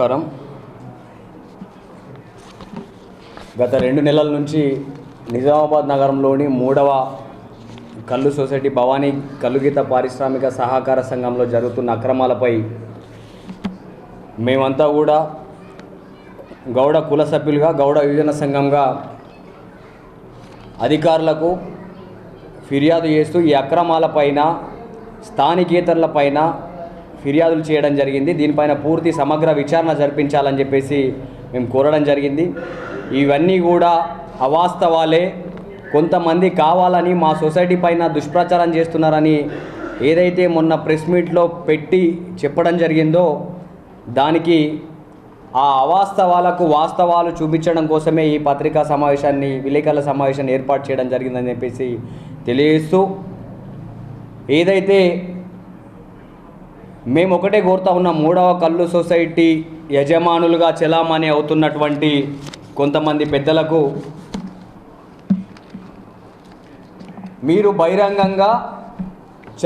నమస్కారం గత రెండు నెలల నుంచి నిజామాబాద్ నగరంలోని మూడవ కల్లు సొసైటీ భవానీ కల్లుగీత పారిశ్రామిక సహకార సంఘంలో జరుగుతున్న అక్రమాలపై మేమంతా కూడా గౌడ కుల సభ్యులుగా గౌడ యువజన సంఘంగా అధికారులకు ఫిర్యాదు చేస్తూ ఈ అక్రమాలపైన స్థానికేతరులపైన ఫిర్యాదులు చేయడం జరిగింది. దీనిపైన పూర్తి సమగ్ర విచారణ జరిపించాలని చెప్పేసి మేము కోరడం జరిగింది. ఇవన్నీ కూడా అవాస్తవాలే. కొంతమంది కావాలని మా సొసైటీ పైన దుష్ప్రచారం చేస్తున్నారని ఏదైతే మొన్న ప్రెస్ మీట్లో పెట్టి చెప్పడం జరిగిందో దానికి ఆ అవాస్తవాలకు వాస్తవాలు చూపించడం కోసమే ఈ పత్రికా సమావేశాన్ని విలేకరుల సమావేశాన్ని ఏర్పాటు చేయడం జరిగిందని చెప్పేసి తెలియజేస్తూ ఏదైతే మేము ఒకటే కోరుతా ఉన్న మూడవ కళ్ళు సొసైటీ యజమానులుగా చెలామణి అవుతున్నటువంటి కొంతమంది పెద్దలకు. మీరు బహిరంగంగా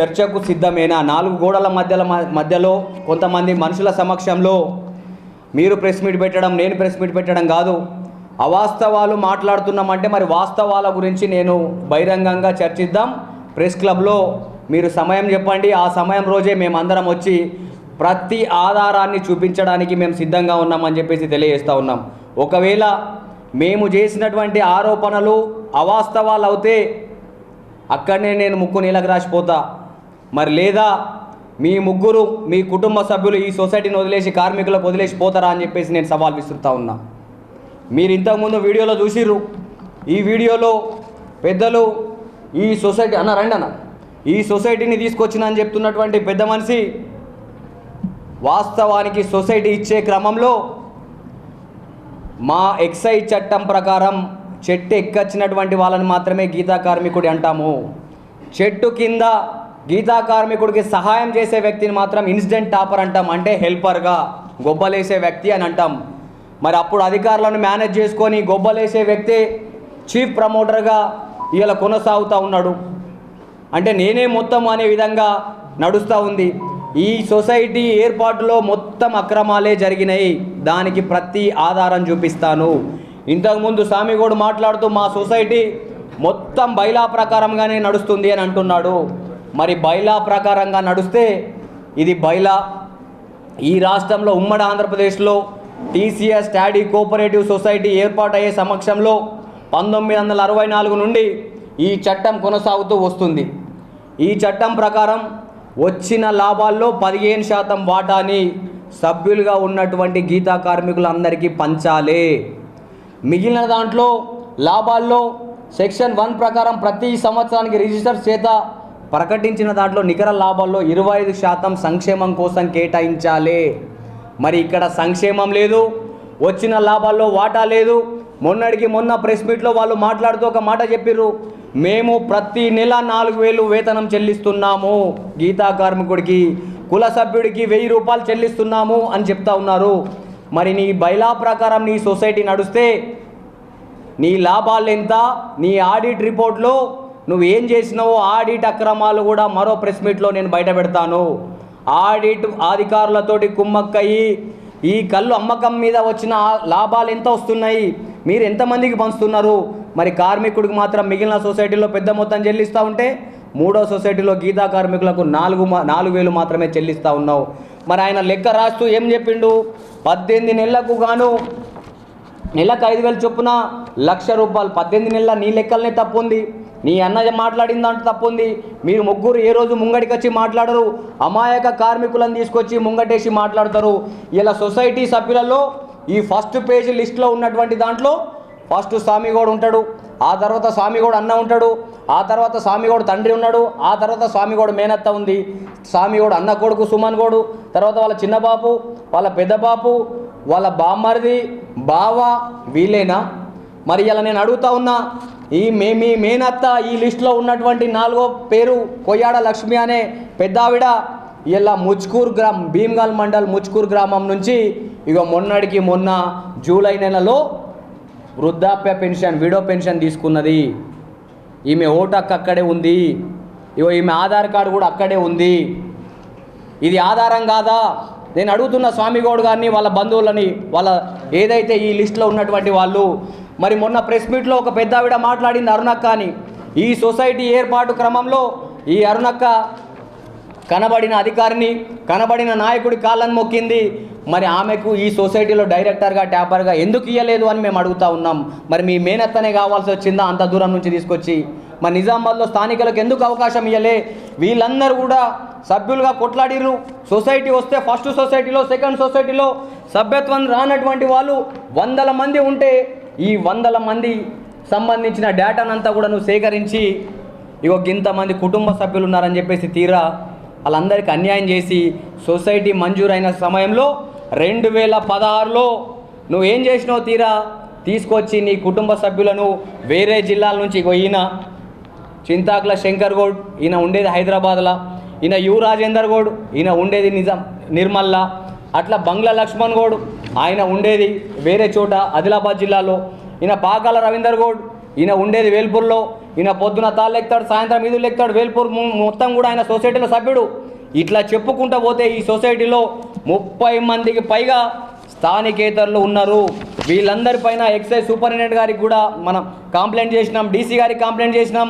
చర్చకు సిద్ధమేనా? నాలుగు గోడల మధ్యల మధ్యలో కొంతమంది మనుషుల సమక్షంలో మీరు ప్రెస్ మీట్ పెట్టడం నేను ప్రెస్ మీట్ పెట్టడం కాదు. అవాస్తవాలు మాట్లాడుతున్నామంటే మరి వాస్తవాల గురించి నేను బహిరంగంగా చర్చిద్దాం. ప్రెస్ క్లబ్లో మీరు సమయం చెప్పండి. ఆ సమయం రోజే మేమందరం వచ్చి ప్రతి ఆధారాన్ని చూపించడానికి మేము సిద్ధంగా ఉన్నామని చెప్పేసి తెలియజేస్తూ ఉన్నాం. ఒకవేళ మేము చేసినటువంటి ఆరోపణలు అవాస్తవాలు అవుతే అక్కడనే నేను ముక్కు నీళ్ళకి రాసిపోతా. మరి లేదా మీ ముగ్గురు మీ కుటుంబ సభ్యులు ఈ సొసైటీని వదిలేసి కార్మికులకు వదిలేసి పోతారా అని చెప్పేసి నేను సవాల్ విసురుతా ఉన్నా. మీరు ఇంతకుముందు వీడియోలో చూసిర్రు. ఈ వీడియోలో పెద్దలు ఈ సొసైటీ అన్న రండి అన్న ఈ సొసైటీని తీసుకొచ్చిన అని చెప్తున్నటువంటి పెద్ద మనిషి వాస్తవానికి సొసైటీ ఇచ్చే క్రమంలో మా ఎక్సైజ్ చట్టం ప్రకారం చెట్టు ఎక్కచ్చినటువంటి వాళ్ళని మాత్రమే గీతా కార్మికుడి అంటాము. చెట్టు కింద గీతా కార్మికుడికి సహాయం చేసే వ్యక్తిని మాత్రం ఇన్సిడెంట్ టాపర్ అంటాం. అంటే హెల్పర్గా గొబ్బలేసే వ్యక్తి అని అంటాం. మరి అప్పుడు అధికారులను మేనేజ్ చేసుకొని గొబ్బలేసే వ్యక్తి చీఫ్ ప్రమోటర్గా ఇలా కొనసాగుతూ ఉన్నాడు. అంటే నేనే మొత్తం అనే విధంగా నడుస్తూ ఉంది. ఈ సొసైటీ ఏర్పాటులో మొత్తం అక్రమాలే జరిగినాయి. దానికి ప్రతి ఆధారం చూపిస్తాను. ఇంతకుముందు స్వామిగోడు మాట్లాడుతూ మా సొసైటీ మొత్తం బైలా ప్రకారంగానే నడుస్తుంది అని అంటున్నాడు. మరి బైలా ప్రకారంగా నడుస్తే ఇది బైలా. ఈ రాష్ట్రంలో ఉమ్మడి ఆంధ్రప్రదేశ్లో టీసీఎస్ స్టాడీ కోఆపరేటివ్ సొసైటీ ఏర్పాటయ్యే సమక్షంలో పంతొమ్మిది వందల అరవై నాలుగు నుండి ఈ చట్టం కొనసాగుతూ వస్తుంది. ఈ చట్టం ప్రకారం వచ్చిన లాభాల్లో పదిహేను శాతం వాటాని సభ్యులుగా ఉన్నటువంటి గీతా కార్మికులందరికీ పంచాలి. మిగిలిన దాంట్లో లాభాల్లో సెక్షన్ వన్ ప్రకారం ప్రతి సంవత్సరానికి రిజిస్టర్ చేత ప్రకటించిన దాంట్లో నికర లాభాల్లో ఇరవై ఐదు శాతం సంక్షేమం కోసం కేటాయించాలి. మరి ఇక్కడ సంక్షేమం లేదు వచ్చిన లాభాల్లో వాటా లేదు. మొన్నటికి మొన్న ప్రెస్ మీట్లో వాళ్ళు మాట్లాడుతూ ఒక మాట చెప్పిర్రు మేము ప్రతి నెల నాలుగు వేలు వేతనం చెల్లిస్తున్నాము. గీతా కార్మికుడికి కుల సభ్యుడికి వెయ్యి రూపాయలు చెల్లిస్తున్నాము అని చెప్తా ఉన్నారు. మరి నీ బైలా ప్రకారం నీ సొసైటీ నడుస్తే నీ లాభాలు ఎంత? నీ ఆడిట్ రిపోర్ట్లో నువ్వు ఏం చేసినావో ఆడిట్ అక్రమాలు కూడా మరో ప్రెస్ మీట్లో నేను బయట పెడతాను. ఆడిట్ అధికారులతోటి కుమ్మక్కయి ఈ కళ్ళు అమ్మకం మీద వచ్చిన లాభాలు ఎంత వస్తున్నాయి? మీరు ఎంతమందికి పంచుతున్నారు? మరి కార్మికుడికి మాత్రం మిగిలిన సొసైటీలో పెద్ద మొత్తం చెల్లిస్తూ ఉంటే మూడో సొసైటీలో గీతా కార్మికులకు నాలుగు నాలుగు వేలు మాత్రమే చెల్లిస్తూ ఉన్నావు. మరి ఆయన లెక్క రాస్తూ ఏం చెప్పిండు? పద్దెనిమిది నెలలకు గాను నెలకు ఐదు వేలు చొప్పున లక్ష రూపాయలు. పద్దెనిమిది నెలల నీ లెక్కలనే తప్పు ఉంది నీ అన్న మాట్లాడిన దాంట్లో తప్పు ఉంది మీరు ముగ్గురు ఏ రోజు ముంగడికి వచ్చి మాట్లాడరు? అమాయక కార్మికులను తీసుకొచ్చి ముంగటేసి మాట్లాడతారు. ఇలా సొసైటీ సభ్యులలో ఈ ఫస్ట్ పేజ్ లిస్ట్లో ఉన్నటువంటి దాంట్లో ఫస్ట్ స్వామిగౌడ్ ఉంటాడు ఆ తర్వాత స్వామిగౌడ్ అన్న ఉంటాడు ఆ తర్వాత స్వామిగౌడ్ తండ్రి ఉన్నాడు ఆ తర్వాత స్వామిగౌడ్ మేనత్త ఉంది. స్వామిగౌడ్ అన్న కొడుకు సుమన్ గౌడు తర్వాత వాళ్ళ చిన్న బాపు వాళ్ళ పెద్ద బాపు వాళ్ళ బామ్మరిది బావ వీలేనా మరి ఇలా నేను అడుగుతా ఉన్నా ఈ మే మీ మేనత్త ఈ లిస్టులో ఉన్నటువంటి నాలుగో పేరు కొయ్యాడ లక్ష్మి అనే పెద్దావిడ ఇలా ముచ్కూర్ గ్రామం భీమ్గల్ మండల్ ముచ్కూర్ గ్రామం నుంచి ఇక మొన్నటికి మొన్న జూలై నెలలో వృద్ధాప్య పెన్షన్ విడో పెన్షన్ తీసుకున్నది. ఈమె ఓటు హక్కు అక్కడే ఉంది. ఇగో ఈమె ఆధార్ కార్డు కూడా అక్కడే ఉంది. ఇది ఆధారం కాదా? నేను అడుగుతున్న స్వామిగౌడ్ గారిని వాళ్ళ బంధువులని వాళ్ళ ఏదైతే ఈ లిస్ట్లో ఉన్నటువంటి వాళ్ళు మరి మొన్న ప్రెస్ మీట్లో ఒక పెద్ద ఆవిడ మాట్లాడింది అరుణక్క అని ఈ సొసైటీ ఏర్పాటు క్రమంలో ఈ అరుణక్క కనబడిన అధికారిని కనబడిన నాయకుడి కాళ్ళని మొక్కింది. మరి ఆమెకు ఈ సొసైటీలో డైరెక్టర్గా ట్యాపర్గా ఎందుకు ఇవ్వలేదు అని మేము అడుగుతా ఉన్నాం. మరి మీ మేనత్తనే కావాల్సి వచ్చిందా అంత దూరం నుంచి తీసుకొచ్చి? మరి నిజామాబాద్లో స్థానికులకు ఎందుకు అవకాశం ఇవ్వలే వీళ్ళందరూ కూడా సభ్యులుగా కొట్లాడిర్రు. సొసైటీ వస్తే ఫస్ట్ సొసైటీలో సెకండ్ సొసైటీలో సభ్యత్వం రానటువంటి వాళ్ళు వందల మంది ఉంటే ఈ వందల మంది సంబంధించిన డేటానంతా కూడా నువ్వు సేకరించి ఇగో ఇంతమంది కుటుంబ సభ్యులు ఉన్నారని చెప్పేసి తీరా వాళ్ళందరికీ అన్యాయం చేసి సొసైటీ మంజూరైన సమయంలో రెండు వేల పదహారులో నువ్వేం చేసినావు తీరా? తీసుకొచ్చి నీ కుటుంబ సభ్యులను వేరే జిల్లాల నుంచి ఈయన చింతాకుల శంకర్ గౌడ్ ఈయన ఉండేది హైదరాబాద్లో ఈయన యు రాజేందర్ గౌడ్ ఈయన ఉండేది నిజాం నిర్మల్లా అట్లా బంగ్లా లక్ష్మణ్ గౌడ్ ఆయన ఉండేది వేరే చోట ఆదిలాబాద్ జిల్లాలో ఈయన పాకాల రవీందర్ గౌడ్ ఈయన ఉండేది వేల్పూర్లో ఈయన పొద్దున తాళ్ళు ఎక్కుతాడు సాయంత్రం ఇది ఎక్కుతాడు వేల్పూర్ మొత్తం కూడా ఆయన సొసైటీలో సభ్యుడు. ఇట్లా చెప్పుకుంటూ పోతే ఈ సొసైటీలో ముప్పై మందికి పైగా స్థానికేతరులు ఉన్నారు. వీళ్ళందరిపైన ఎక్సైజ్ సూపరింటెండెంట్ గారికి కూడా మనం కంప్లైంట్ చేసినాం డీసీ గారికి కంప్లైంట్ చేసినాం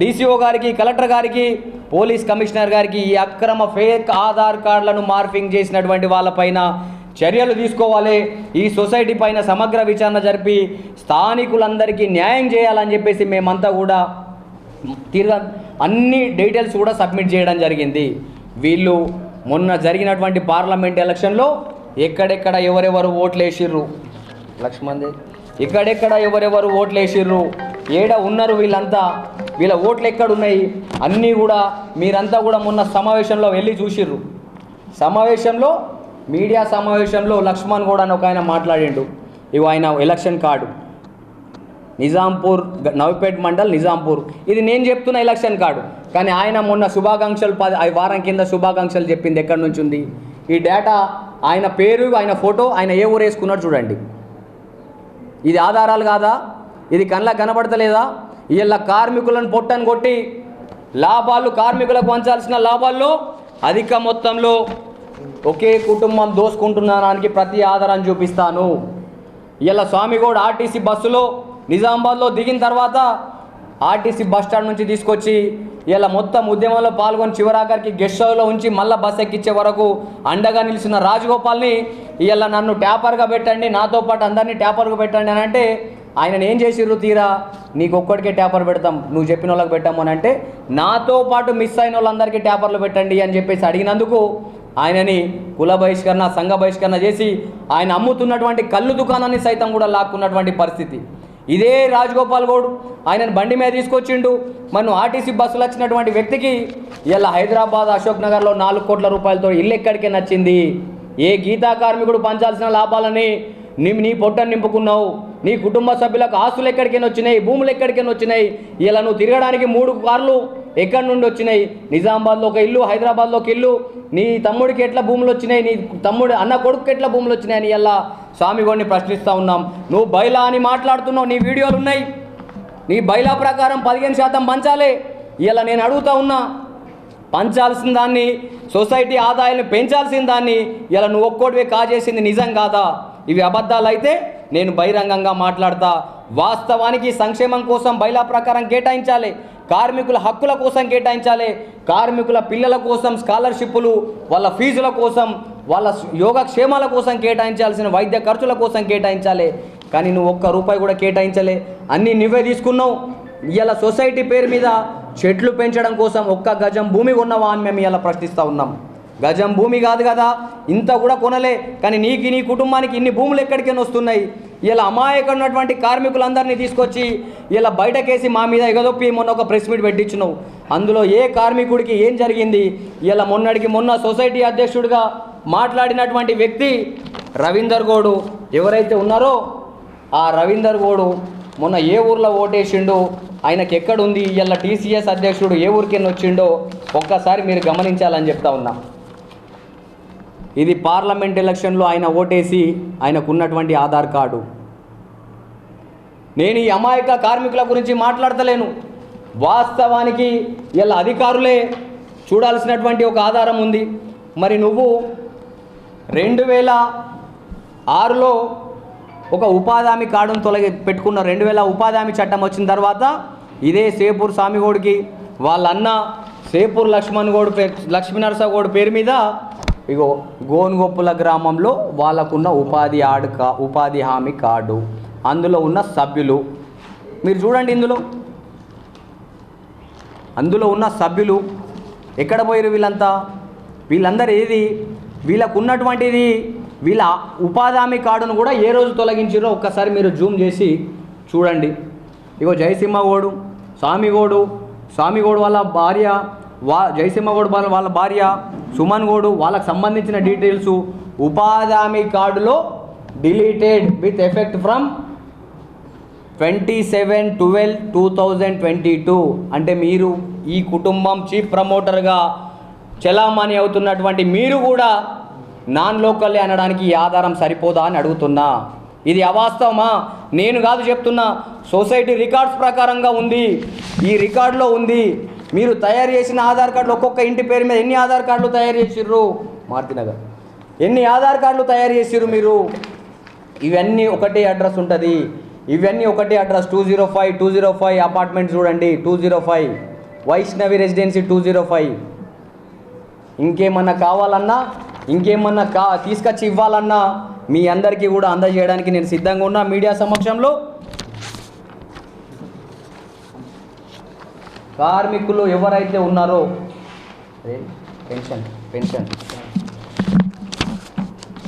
డీసీఓ గారికి కలెక్టర్ గారికి పోలీస్ కమిషనర్ గారికి ఈ అక్రమ ఫేక్ ఆధార్ కార్డులను మార్ఫింగ్ చేసినటువంటి వాళ్ళపైన చర్యలు తీసుకోవాలి. ఈ సొసైటీ పైన సమగ్ర విచారణ జరిపి స్థానికులందరికీ న్యాయం చేయాలని చెప్పేసి మేమంతా కూడా తిరగ అన్ని డీటెయిల్స్ కూడా సబ్మిట్ చేయడం జరిగింది. వీళ్ళు మొన్న జరిగినటువంటి పార్లమెంట్ ఎలక్షన్లో ఎక్కడెక్కడ ఎవరెవరు ఓట్లు వేసిర్రు లక్ష్మణ్ ఎక్కడెక్కడ ఎవరెవరు ఓట్లు వేసిర్రు ఏడ ఉన్నారు వీళ్ళంతా? వీళ్ళ ఓట్లు ఎక్కడ ఉన్నాయి అన్నీ కూడా మీరంతా కూడా మొన్న సమావేశంలో వెళ్ళి చూసిర్రు. సమావేశంలో మీడియా సమావేశంలో లక్ష్మణ్ కూడా అని ఒక ఆయన మాట్లాడిండు. ఇవి ఆయన ఎలక్షన్ కార్డు. నిజాంపూర్ నవ్పేట్ మండల్ నిజాంపూర్. ఇది నేను చెప్తున్న ఎలక్షన్ కార్డు. కానీ ఆయన మొన్న శుభాకాంక్షలు పది ఐదు వారం కింద శుభాకాంక్షలు చెప్పింది ఎక్కడి నుంచి ఉంది? ఈ డేటా ఆయన పేరు ఆయన ఫోటో ఆయన ఏ ఊరు వేసుకున్నాడు చూడండి. ఇది ఆధారాలు కాదా? ఇది కళ్ళ కనబడతలేదా? వీళ్ళ కార్మికులను పొట్టని కొట్టి లాభాలు కార్మికులకు పంచాల్సిన లాభాల్లో అధిక మొత్తంలో ఒకే కుటుంబం దోసుకుంటున్నానానికి ప్రతి ఆధారం చూపిస్తాను. ఇలా స్వామిగౌడ్ ఆర్టీసీ బస్సులో నిజామాబాద్లో దిగిన తర్వాత ఆర్టీసీ బస్ స్టాండ్ నుంచి తీసుకొచ్చి ఇలా మొత్తం ఉద్యమంలో పాల్గొని చివరాఖరికి గెస్ట్ హౌస్లో ఉంచి మళ్ళీ బస్ ఎక్కించే వరకు అండగా నిలిచిన రాజగోపాల్ని ఇలా నన్ను ట్యాపర్గా పెట్టండి నాతో పాటు అందరినీ ట్యాపర్గా పెట్టండి అని అంటే ఆయన ఏం చేసిర్రు తీరా? నీకు ఒక్కడికే ట్యాపర్ పెడతాం నువ్వు చెప్పిన వాళ్ళకి పెట్టాము అని అంటే నాతో పాటు మిస్ అయిన వాళ్ళందరికీ ట్యాపర్లు పెట్టండి అని చెప్పేసి అడిగినందుకు ఆయనని కుల బహిష్కరణ సంఘ బహిష్కరణ చేసి ఆయన అమ్ముతున్నటువంటి కళ్ళు దుకాణాన్ని సైతం కూడా లాక్కున్నటువంటి పరిస్థితి. ఇదే రాజగోపాల్ గౌడ్ ఆయనను బండి మీద తీసుకొచ్చిండు. మనం ఆర్టీసీ బస్సులు వచ్చినటువంటి వ్యక్తికి ఇలా హైదరాబాద్ అశోక్ నగర్లో నాలుగు కోట్ల రూపాయలతో ఇల్లు ఎక్కడికే నచ్చింది? ఏ గీతా కార్మికుడు పంచాల్సిన లాభాలని నీ నీ పొట్టను నింపుకున్నావు? నీ కుటుంబ సభ్యులకు ఆస్తులు ఎక్కడికైనా వచ్చినాయి భూములు ఎక్కడికైనా వచ్చినాయి ఇలా నువ్వు తిరగడానికి మూడు కార్లు ఎక్కడి నుండి వచ్చినాయి? నిజామాబాద్లో ఒక ఇల్లు హైదరాబాద్లో ఒక ఇల్లు నీ తమ్ముడికి ఎట్లా భూములు వచ్చినాయి? నీ తమ్ముడు అన్న కొడుకు ఎట్లా భూములు వచ్చినాయి అని ఇలా స్వామిగోడిని ప్రశ్నిస్తూ ఉన్నాం. నువ్వు బైలా అని మాట్లాడుతున్నావు నీ వీడియోలు ఉన్నాయి. నీ బైలా ప్రకారం పదిహేను శాతం పంచాలే. ఇలా నేను అడుగుతా ఉన్నా పంచాల్సిన దాన్ని సొసైటీ ఆదాయాన్ని పెంచాల్సిన దాన్ని ఇలా నువ్వు ఒక్కోటివే కాజేసింది నిజం కాదా? ఇవి అబద్ధాలు అయితే నేను బహిరంగంగా మాట్లాడతా. వాస్తవానికి సంక్షేమం కోసం బైలా ప్రకారం కేటాయించాలి. కార్మికుల హక్కుల కోసం కేటాయించాలి. కార్మికుల పిల్లల కోసం స్కాలర్షిప్పులు వాళ్ళ ఫీజుల కోసం వాళ్ళ యోగక్షేమాల కోసం కేటాయించాల్సిన వైద్య ఖర్చుల కోసం కేటాయించాలి. కానీ నువ్వు ఒక్క రూపాయి కూడా కేటాయించలే. అన్నీ నువ్వే తీసుకున్నావు. ఇలా సొసైటీ పేరు మీద చెట్లు పెంచడం కోసం ఒక్క గజం భూమి ఉన్నవా అని మేము ఇలా ప్రశ్నిస్తూ ఉన్నాం. గజం భూమి కాదు కదా ఇంత కూడా కొనలే. కానీ నీకు నీ కుటుంబానికి ఇన్ని భూములు ఎక్కడికైనా వస్తున్నాయి. ఇలా అమాయకున్నటువంటి కార్మికులందరినీ తీసుకొచ్చి ఇలా బయటకేసి మా మీద ఎగదొప్పి మొన్న ఒక ప్రెస్ మీట్ పెట్టించినావు. అందులో ఏ కార్మికుడికి ఏం జరిగింది? ఇలా మొన్నటికి మొన్న సొసైటీ అధ్యక్షుడిగా మాట్లాడినటువంటి వ్యక్తి రవీందర్ గౌడు. ఎవరైతే ఉన్నారో ఆ రవీందర్ గౌడు మొన్న ఏ ఊర్లో ఓటేసిండో ఆయనకి ఎక్కడుంది? ఇలా టీసీఎస్ అధ్యక్షుడు ఏ ఊరికెళ్ళి వచ్చిండో ఒక్కసారి మీరు గమనించాలని చెప్తా ఉన్నా. ఇది పార్లమెంట్ ఎలక్షన్లో ఆయన ఓటేసి ఆయనకు ఉన్నటువంటి ఆధార్ కార్డు. నేను ఈ అమాయక కార్మికుల గురించి మాట్లాడతలేను. వాస్తవానికి ఇలా అధికారులే చూడాల్సినటువంటి ఒక ఆధారం ఉంది. మరి నువ్వు రెండు వేల ఆరులో ఒక ఉపాధి కార్డును తొలగి పెట్టుకున్న రెండు వేల ఉపాధి చట్టం వచ్చిన తర్వాత ఇదే సేపూర్ స్వామిగోడికి వాళ్ళ అన్న సేపూర్ లక్ష్మణ్ గౌడ్ పే లక్ష్మీనరసగోడు పేరు మీద ఇగో గోనుగొప్పుల గ్రామంలో వాళ్ళకున్న ఉపాధి ఆడు కా ఉపాధి హామీ కార్డు. అందులో ఉన్న సభ్యులు మీరు చూడండి ఇందులో. అందులో ఉన్న సభ్యులు ఎక్కడ పోయారు వీళ్ళంతా? వీళ్ళందరూ ఏది? వీళ్ళకు ఉన్నటువంటిది వీళ్ళ ఉపాధి హామీ కార్డును కూడా ఏ రోజు తొలగించారో ఒక్కసారి మీరు జూమ్ చేసి చూడండి. ఇగో జయసింహగోడు స్వామిగోడు స్వామిగోడు వాళ్ళ భార్య వా జయసింహగోడు వాళ్ళ వాళ్ళ భార్య సుమన్ గోడు వాళ్ళకి సంబంధించిన డీటెయిల్స్ ఉపాధి హామీ కార్డులో deleted with effect from twenty seven twelve two thousand twenty two అంటే మీరు ఈ కుటుంబం చీఫ్ ప్రమోటర్గా చలామణి అవుతున్నటువంటి మీరు కూడా నాన్ లోకల్లే అనడానికి ఈ ఆధారం సరిపోదా అని అడుగుతున్నా. ఇది అవాస్తవమా? నేను కాదు చెప్తున్నా. సొసైటీ రికార్డ్స్ ప్రకారంగా ఉంది. ఈ రికార్డులో ఉంది. మీరు తయారు చేసిన ఆధార్ కార్డులు ఒక్కొక్క ఇంటి పేరు మీద ఎన్ని ఆధార్ కార్డులు తయారు చేసిర్రు? మార్తినగర్. ఎన్ని ఆధార్ కార్డులు తయారు చేసిర్రు మీరు? ఇవన్నీ ఒకటే అడ్రస్ ఉంటుంది. ఇవన్నీ ఒకటే address. Two zero five two zero five apartment చూడండి. Two zero five Vaishnavi residency two zero five ఇంకేమన్నా కావాలన్నా ఇంకేమన్నా కా తీసుకొచ్చి ఇవ్వాలన్నా మీ అందరికీ కూడా అందజేయడానికి నేను సిద్ధంగా ఉన్నా మీడియా సమక్షంలో. కార్మికులు ఎవరైతే ఉన్నారో పెన్షన్ పెన్షన్.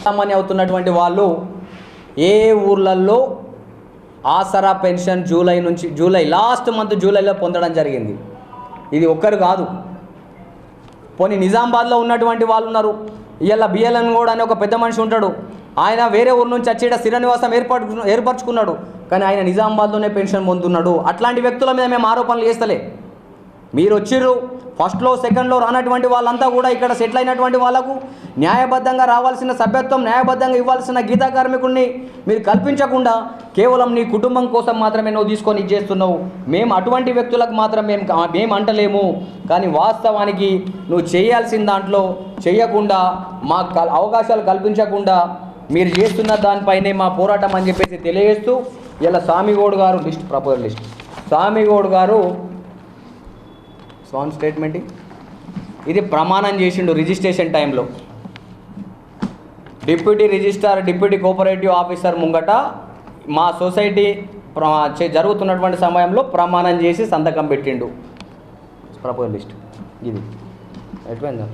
సామాన్య అవుతున్నటువంటి వాళ్ళు ఏ ఊర్లలో ఆసరా పెన్షన్ జూలై నుంచి జూలై లాస్ట్ మంత్ జూలైలో పొందడం జరిగింది. ఇది ఒక్కరు కాదు. పోనీ నిజామాబాద్లో ఉన్నటువంటి వాళ్ళు ఉన్నారు. ఇవాళ బిఎల్ఎన్ కూడా అనే ఒక పెద్ద మనిషి ఉంటాడు. ఆయన వేరే ఊరు నుంచి వచ్చేట స్థిరనివాసం ఏర్పాటు ఏర్పరచుకున్నాడు. కానీ ఆయన నిజామాబాద్లోనే పెన్షన్ పొందుతున్నాడు అట్లాంటి వ్యక్తుల మీద మేము ఆరోపణలు చేస్తలే. మీరు వచ్చిర్రు ఫస్ట్లో సెకండ్లో రానటువంటి వాళ్ళంతా కూడా ఇక్కడ సెటిల్ అయినటువంటి వాళ్ళకు న్యాయబద్ధంగా రావాల్సిన సభ్యత్వం న్యాయబద్ధంగా ఇవ్వాల్సిన గీతా కార్మికుడిని మీరు కల్పించకుండా కేవలం నీ కుటుంబం కోసం మాత్రమే నువ్వు తీసుకొని ఇచ్చేస్తున్నావు మేము అటువంటి వ్యక్తులకు మాత్రం మేము మేము అంటలేము. కానీ వాస్తవానికి నువ్వు చేయాల్సిన దాంట్లో చేయకుండా మాకు కల్- అవకాశాలు కల్పించకుండా మీరు చేస్తున్న దానిపైనే మా పోరాటం అని చెప్పేసి తెలియజేస్తూ ఇలా స్వామిగౌడ్ గారు లిస్ట్ ప్రపోజల్ లిస్ట్. స్వామిగౌడ్ గారు స్వాన్ స్టేట్మెంట్ ఇది ప్రమాణం చేసిండు రిజిస్ట్రేషన్ టైంలో. Deputy registrar deputy cooperative officer ముంగట మా సొసైటీ చే- జరుగుతున్నటువంటి సమయంలో ప్రమాణం చేసి సంతకం పెట్టిండు. Proposal list. ఇది. ఎట్లయిందా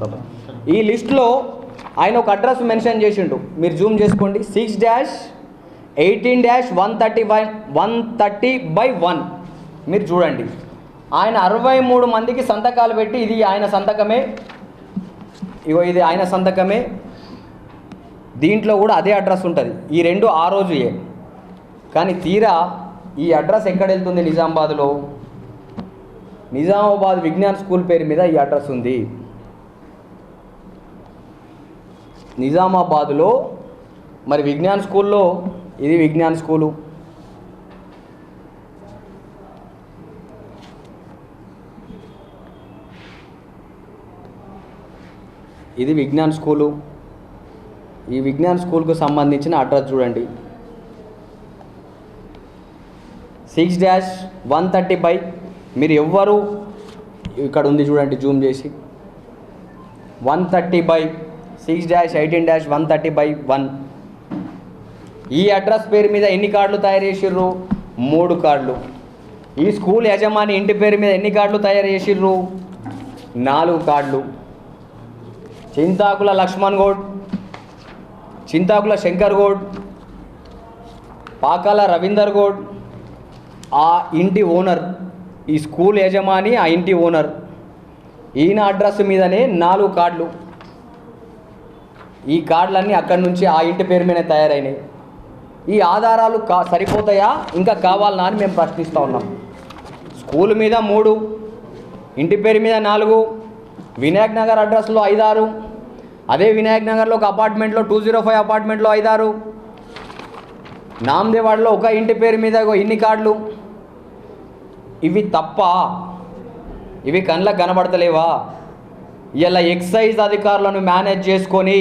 ఈ లిస్ట్లో ఆయన ఒక అడ్రస్ మెన్షన్ చేసిండు. మీరు జూమ్ చేసుకోండి. Six dash eighteen dash one thirty five one thirty by one. మీరు చూడండి. ఆయన అరవై మూడు మందికి సంతకాలు పెట్టి ఇది ఆయన సంతకమే ఇగో ఇది ఆయన సంతకమే. దీంట్లో కూడా అదే అడ్రస్ ఉంటుంది. ఈ రెండు ఆ రోజుయే. కానీ తీరా ఈ అడ్రస్ ఎక్కడ వెళ్తుంది నిజామాబాద్లో? నిజామాబాద్ విజ్ఞాన్ స్కూల్ పేరు మీద ఈ అడ్రస్ ఉంది. నిజామాబాద్లో మరి విజ్ఞాన్ స్కూల్లో ఇది విజ్ఞాన్ స్కూలు. ఇది విజ్ఞాన్ స్కూలు. ఈ విజ్ఞాన్ స్కూల్కు సంబంధించిన అడ్రస్ చూడండి. Six dash one thirty by. మీరు ఎవ్వరు ఇక్కడ ఉంది చూడండి జూమ్ చేసి. One thirty by six dash eighteen dash one thirty by one. ఈ అడ్రస్ పేరు మీద ఎన్ని కార్డులు తయారు చేసిర్రు? మూడు కార్డులు. ఈ స్కూల్ యజమాని ఇంటి పేరు మీద ఎన్ని కార్డులు తయారు చేసిర్రు? నాలుగు కార్డులు. చింతాకుల లక్ష్మణ్ గౌడ్ చింతాకుల శంకర్ గౌడ్ పాకాల రవీందర్ గౌడ్ ఆ ఇంటి ఓనర్ ఈ స్కూల్ యజమాని ఆ ఇంటి ఓనర్. ఈయన అడ్రస్ మీదనే నాలుగు కార్డులు. ఈ కార్డులన్నీ అక్కడి నుంచి ఆ ఇంటి పేరు మీద తయారైనాయి. ఈ ఆధారాలు కా సరిపోతాయా? ఇంకా కావాలనా అని మేము ప్రశ్నిస్తూ ఉన్నాం. స్కూల్ మీద మూడు ఇంటి పేరు మీద నాలుగు వినాయక్ నగర్ అడ్రస్లో ఐదారు అదే వినాయక్ నగర్లో ఒక అపార్ట్మెంట్లో టూ జీరో ఫైవ్ అపార్ట్మెంట్లో ఐదారు. నామదేవాడలో ఒక ఇంటి పేరు మీద ఇన్ని కార్డులు. ఇవి తప్ప ఇవి కళ్ళకు కనబడతలేవా? ఇలా ఎక్సైజ్ అధికారులను మేనేజ్ చేసుకొని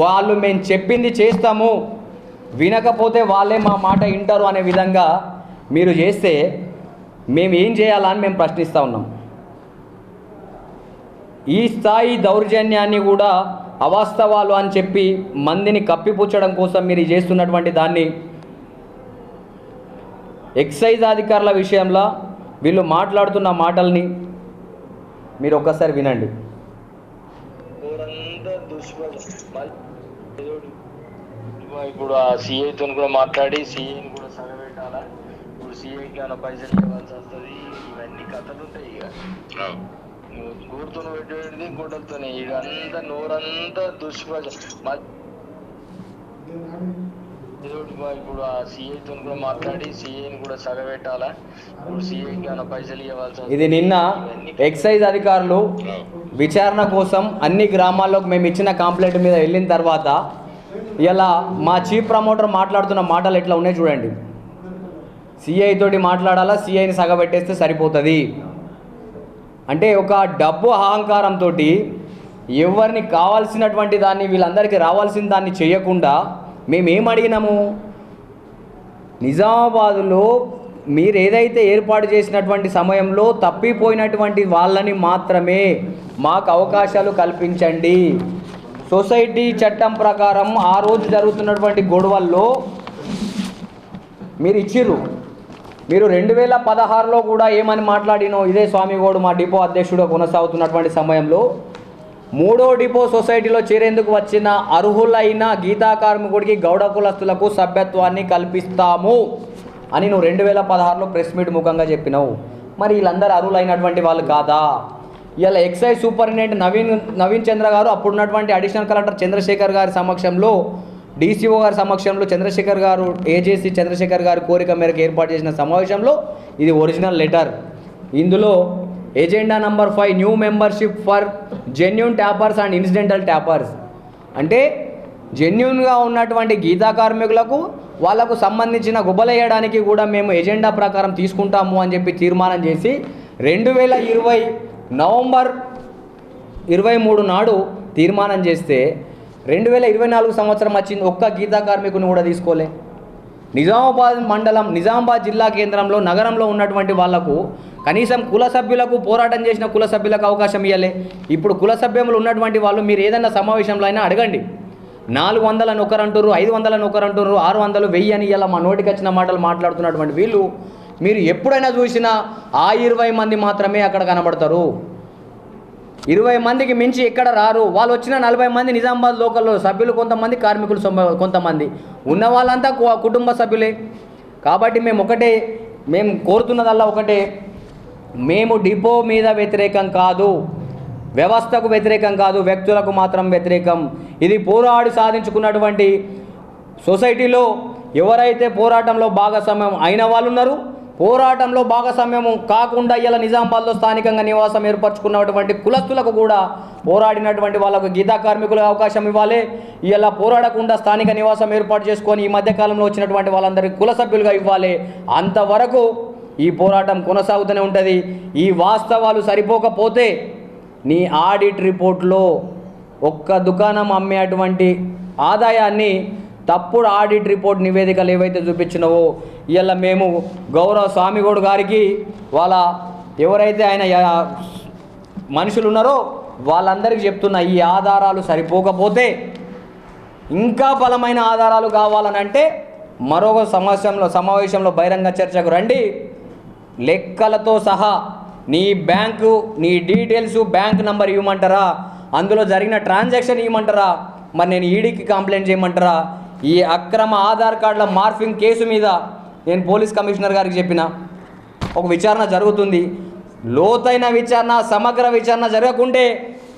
వాళ్ళు మేము చెప్పింది చేస్తాము. వినకపోతే వాళ్ళే మా మాట వింటారు అనే విధంగా మీరు చేస్తే మేము ఏం చేయాలని మేము ప్రశ్నిస్తూ ఉన్నాం. ఈ స్థాయి దౌర్జన్యాన్ని కూడా అవాస్తవాలు అని చెప్పి మందిని కప్పిపుచ్చడం కోసం మీరు చేస్తున్నటువంటి దాన్ని ఎక్సైజ్ అధికారుల విషయంలో వీళ్ళు మాట్లాడుతున్న మాటల్ని మీరు ఒక్కసారి వినండి. ఇప్పుడు ఆ సిఐతో కూడా మాట్లాడి సిఐని కూడా సగబెట్టాలా? ఇప్పుడు సిఐకి ఏమైనా పైసలు ఇవ్వాల్సి వస్తుంది? ఇవన్నీ కథలు ఉంటాయి ఇక నువ్వు కూర్తో పెట్టేది గుడ్డలతోనే. ఇక అంతా నోరంతా దుష్పరం ఇప్పుడు ఆ సిఐతో కూడా మాట్లాడి సిఐని కూడా సగబెట్టాలా? ఇప్పుడు సిఐకి ఏమైనా పైసలు ఇవ్వాల్సి ఇది నిన్న ఎక్సైజ్ అధికారులు విచారణ కోసం అన్ని గ్రామాల్లోకి మేము ఇచ్చిన కంప్లైంట్ మీద వెళ్ళిన తర్వాత ఇలా మా చీఫ్ ప్రమోటర్ మాట్లాడుతున్న మాటలు ఎట్లా ఉన్నాయి చూడండి. సిఐ తోటి మాట్లాడాలా? సిఐని సగబెట్టేస్తే సరిపోతుంది. అంటే ఒక డబ్బు అహంకారంతో ఎవరిని కావాల్సినటువంటి దాన్ని వీళ్ళందరికీ రావాల్సిన దాన్ని చేయకుండా మేము అడిగినాము నిజామాబాదులో మీరు ఏదైతే ఏర్పాటు చేసినటువంటి సమయంలో తప్పిపోయినటువంటి వాళ్ళని మాత్రమే మాకు అవకాశాలు కల్పించండి. సొసైటీ చట్టం ప్రకారం ఆ రోజు జరుగుతున్నటువంటి గొడవల్లో మీరు ఇచ్చిర్రు మీరు రెండు వేల పదహారులో కూడా ఏమని మాట్లాడినో ఇదే స్వామిగోడు మా డిపో అధ్యక్షుడు కొనసాగుతున్నటువంటి సమయంలో మూడో డిపో సొసైటీలో చేరేందుకు వచ్చిన అర్హులైన గీతా కార్మికుడికి గౌడ కులస్తులకు సభ్యత్వాన్ని కల్పిస్తాము అని నువ్వు రెండు వేల పదహారులో ప్రెస్ మీట్ ముఖంగా చెప్పినావు. మరి వీళ్ళందరూ అర్హులైనటువంటి వాళ్ళు కాదా? ఇలా ఎక్సైజ్ సూపరింటెండెంట్ నవీన్ నవీన్ చంద్ర గారు అప్పుడున్నటువంటి అడిషనల్ కలెక్టర్ చంద్రశేఖర్ గారి సమక్షంలో డీసీఓ గారి సమక్షంలో చంద్రశేఖర్ గారు ఏజేసీ చంద్రశేఖర్ గారి కోరిక మేరకు ఏర్పాటు చేసిన సమావేశంలో ఇది ఒరిజినల్ లెటర్ ఇందులో agenda number five new membership for genuine tappers and incidental tappers అంటే జెన్యున్గా ఉన్నటువంటి గీతా కార్మికులకు వాళ్ళకు సంబంధించిన గుబలేయడానికి కూడా మేము ఎజెండా ప్రకారం తీసుకుంటాము అని చెప్పి తీర్మానం చేసి రెండు వేల ఇరవై నవంబర్ ఇరవై మూడు నాడు తీర్మానం చేస్తే రెండు వేల ఇరవై నాలుగు సంవత్సరం వచ్చింది ఒక్క గీతా కార్మికుని కూడా తీసుకోలే. నిజామాబాద్ మండలం నిజామాబాద్ జిల్లా కేంద్రంలో నగరంలో ఉన్నటువంటి వాళ్ళకు కనీసం కుల సభ్యులకు పోరాటం చేసిన కుల సభ్యులకు అవకాశం ఇవ్వలే ఇప్పుడు కుల సభ్యులు ఉన్నటువంటి వాళ్ళు మీరు ఏదైనా సమావేశంలో అయినా అడగండి. నాలుగు వందలని ఒకరంటారు ఐదు వందలని ఒకరంటారు ఆరు వందలు వెయ్యి అని ఇలా మా నోటికి వచ్చిన మాటలు మాట్లాడుతున్నటువంటి వీళ్ళు. మీరు ఎప్పుడైనా చూసినా ఆ ఇరవై మంది మాత్రమే అక్కడ కనబడతారు. ఇరవై మందికి మించి ఎక్కడ రారు. వాళ్ళు వచ్చిన నలభై మంది నిజామాబాద్ లోకల్లో సభ్యులు కొంతమంది కార్మికులు కొంతమంది. ఉన్న వాళ్ళంతా కు- కుటుంబ సభ్యులే. కాబట్టి మేము ఒకటే మేము కోరుతున్నదల్లా ఒకటే. మేము డిపో మీద వ్యతిరేకం కాదు. వ్యవస్థకు వ్యతిరేకం కాదు. వ్యక్తులకు మాత్రం వ్యతిరేకం. ఇది పోరాడి సాధించుకున్నటువంటి సొసైటీలో ఎవరైతే పోరాటంలో భాగస్వామ్యం అయిన వాళ్ళు ఉన్నారు పోరాటంలో భాగస్వామ్యము కాకుండా ఇలా నిజామాబాద్లో స్థానికంగా నివాసం ఏర్పరచుకున్నటువంటి కులస్తులకు కూడా పోరాడినటువంటి వాళ్ళకు గీతా కార్మికులకు అవకాశం ఇవ్వాలి. ఇలా పోరాడకుండా స్థానిక నివాసం ఏర్పాటు చేసుకొని ఈ మధ్యకాలంలో వచ్చినటువంటి వాళ్ళందరికీ కుల సభ్యులుగా ఇవ్వాలి. అంతవరకు ఈ పోరాటం కొనసాగుతూనే ఉంటుంది. ఈ వాస్తవాలు సరిపోకపోతే నీ ఆడిట్ రిపోర్ట్లో ఒక్క దుకాణం అమ్మేటువంటి ఆదాయాన్ని తప్పుడు ఆడిట్ రిపోర్ట్ నివేదికలు ఏవైతే చూపించినవో ఇవాళ మేము గౌరవ స్వామిగౌడ్ గారికి వాళ్ళ ఎవరైతే ఆయన మనుషులు ఉన్నారో వాళ్ళందరికీ చెప్తున్న ఈ ఆధారాలు సరిపోకపోతే ఇంకా బలమైన ఆధారాలు కావాలనంటే మరొక సమస్యలో సమావేశంలో బహిరంగ చర్చకు రండి. లెక్కలతో సహా నీ బ్యాంకు నీ డీటెయిల్స్ బ్యాంక్ నంబర్ ఇవ్వమంటారా? అందులో జరిగిన ట్రాన్సాక్షన్ ఇవ్వమంటారా? మరి నేను ఈడీకి కంప్లైంట్ చేయమంటారా? ఈ అక్రమ ఆధార్ కార్డుల మార్ఫింగ్ కేసు మీద నేను పోలీస్ కమిషనర్ గారికి చెప్పిన ఒక విచారణ జరుగుతుంది. లోతైన విచారణ సమగ్ర విచారణ జరగకుంటే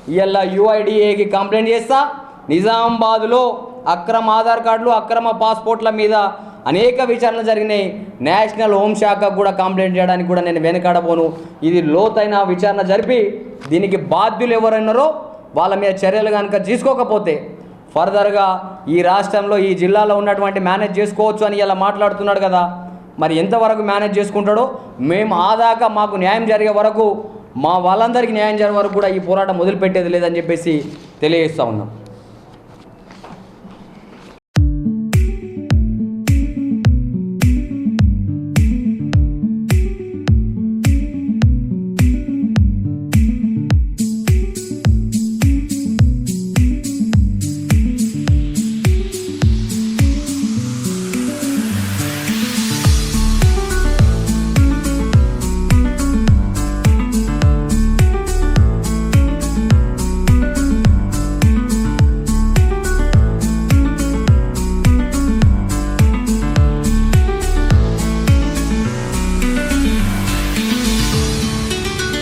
ఇలా యుఐడిఏకి కంప్లైంట్ చేస్తా. నిజామాబాద్లో అక్రమ ఆధార్ కార్డులు అక్రమ పాస్పోర్ట్ల మీద అనేక విచారణలు జరిగినాయి. నేషనల్ హోంశాఖకు కూడా కంప్లైంట్ చేయడానికి కూడా నేను వెనకాడబోను. ఇది లోతైన విచారణ జరిపి దీనికి బాధ్యులు ఎవరున్నారో వాళ్ళ మీద చర్యలు కనుక తీసుకోకపోతే ఫర్దర్గా ఈ రాష్ట్రంలో ఈ జిల్లాలో ఉన్నటువంటి మేనేజ్ చేసుకోవచ్చు అని ఇలా మాట్లాడుతున్నాడు కదా. మరి ఎంతవరకు మేనేజ్ చేసుకుంటాడో? మేము ఆదాకా మాకు న్యాయం జరిగే వరకు మా వాళ్ళందరికీ న్యాయం జరిగే వరకు కూడా ఈ పోరాటం మొదలుపెట్టేది లేదని చెప్పేసి తెలియజేస్తూ ఉన్నాం.